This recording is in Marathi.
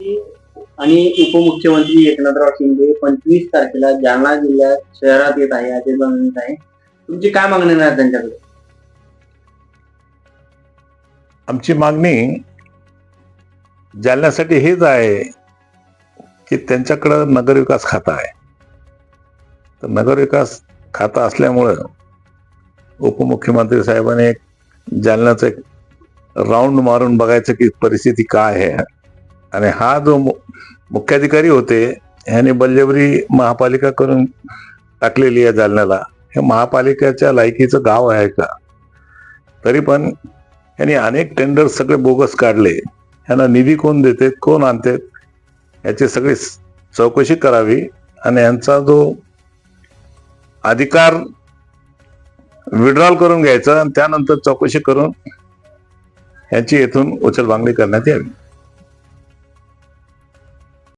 आणि उपमुख्यमंत्री एकनाथराव शिंदे पंचवीस तारखेला जालना जिल्ह्यात शहरात येत आहे असे बनवित आहे. तुमची काय मागणी आहे त्यांच्याकडे? आमची मागणी जालन्यासाठी हेच आहे की त्यांच्याकडं नगरविकास खातं आहे. तर नगरविकास खातं असल्यामुळं उपमुख्यमंत्री साहेबांनी एक जालन्याचं एक राऊंड मारून बघायचं की परिस्थिती काय आहे. आणि हा जो मु- मुख्याधिकारी होते ह्याने बलजबरी महापालिका करून टाकलेली आहे जालन्याला. हे महापालिकेच्या लायकीचं गाव आहे का? तरी पण यांनी अनेक टेंडर सगळे बोगस काढले. यांना निधी कोण देते कोण आणते याची सगळी चौकशी करावी. आणि यांचा जो अधिकार विड्रॉल करून घ्यायचा आणि त्यानंतर चौकशी करून यांची येथून उचलबांगडी करण्यात यावी.